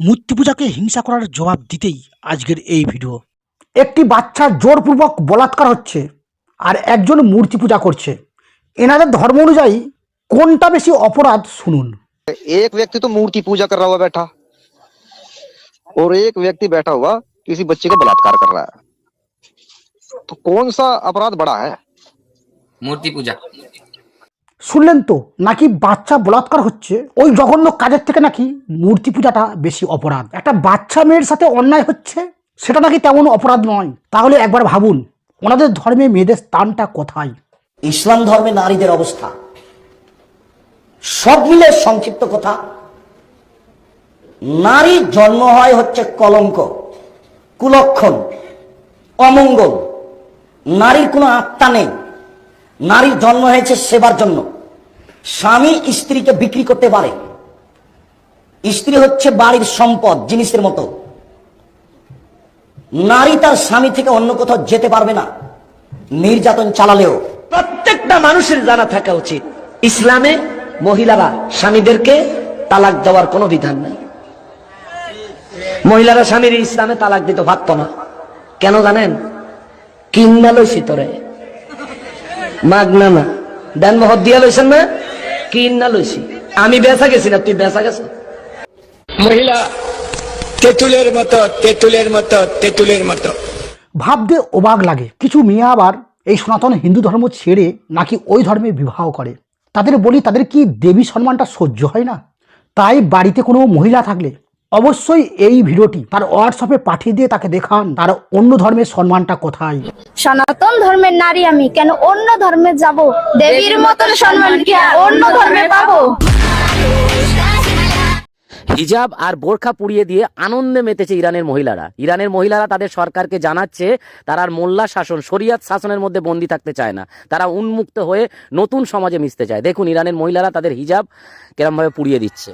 মূর্তি পূজাকে হিংসা করার জবাব দিতেই আজকের এই ভিডিও একটি বাচ্চা জোরপূর্বক বলাৎকার হচ্ছে আর একজন মূর্তি পূজা করছে এনাদের ধর্ম অনুযায়ী কোনটা বেশি অপরাধ শুনুন एक व्यक्ति तो मूर्ति पूजा कर रहा हुआ बैठा और एक व्यक्ति बैठा हुआ किसी बच्चे का बलात्कार कर रहा है तो कौन सा अपराध बड़ा है मूर्ति पूजा শুনলেন তো, নাকি বাচ্চা বলাৎকার হচ্ছে? ওই জঘন্য কাজের থেকে নাকি মূর্তি পূজাটা বেশি অপরাধ। একটা বাচ্চা মেয়ের সাথে অন্যায় হচ্ছে? সেটা নাকি তেমন অপরাধ নয়। তাহলে একবার ভাবুন, ওনাদের ধর্মে মেয়েদের স্থানটা কোথায়? ইসলাম ধর্মে নারীদের অবস্থা। সব মিলে সংক্ষিপ্ত কথা। নারীর জন্ম হয় হচ্ছে কলঙ্ক, কুলক্ষণ, অমঙ্গল। নারীর কোনো আত্মা নেই। নারীর জন্ম হয়েছে সেবার জন্য। স্বামী স্ত্রীকে বিক্রি করতে পারে। স্ত্রী হচ্ছে বাড়ির সম্পদ, জিনিসের মতো। নারী তার স্বামী থেকে অন্য কোথাও যেতে পারবে না। নির্যাতন চালালেও। প্রত্যেকটা মানুষের জানা থাকা উচিত। ইসলামে মহিলারা স্বামীদেরকে তালাক দেওয়ার কোনো বিধান নাই। মহিলারা স্বামীর ইসলামে তালাক দিতে পারত না। কেন জানেন? কিন্না লইছি তোরে। মাগনা না। দেন মহৎ দিয়া লইছেন না? কিন্না লইছি। আমি বেচা গেছি না তুই বেচা গেছ? মহিলা তেঁতুলের মতো তেঁতুলের মতো তেঁতুলের মতো। ভাবতে অবাক লাগে কিছু মেয়ে আবার এই সনাতন হিন্দু ধর্ম ছেড়ে নাকি ওই ধর্মে বিবাহ করে? তাদের বলি তাদের কি দেবী সম্মানটা সহ্য হয় না? তাই বাড়িতে কোনো মহিলা থাকলে অবশ্যই এই ভিডিওটি তার হোয়াটসঅ্যাপে পাঠিয়ে দিয়ে তাকে দেখান তার অন্য ধর্মের সম্মানটা কোথায়? সনাতন ধর্মের নারী আমি কেন অন্য ধর্মে যাব? দেবীর মতন সম্মান কি অন্য ধর্মে পাবো? হিজাব আর বোরখা পুড়িয়ে দিয়ে আনন্দে মেতেছে ইরানের মহিলারা। ইরানের মহিলারা তাদের সরকারকে জানাচ্ছে তারা আর মোল্লা শাসন শরিয়াত শাসনের মধ্যে বন্দী থাকতে চায় না। তারা উন্মুক্ত হয়ে নতুন সমাজে মিশতে চায়। দেখুন ইরানের মহিলারা তাদের হিজাব কেরমভাবে পুড়িয়ে দিচ্ছে।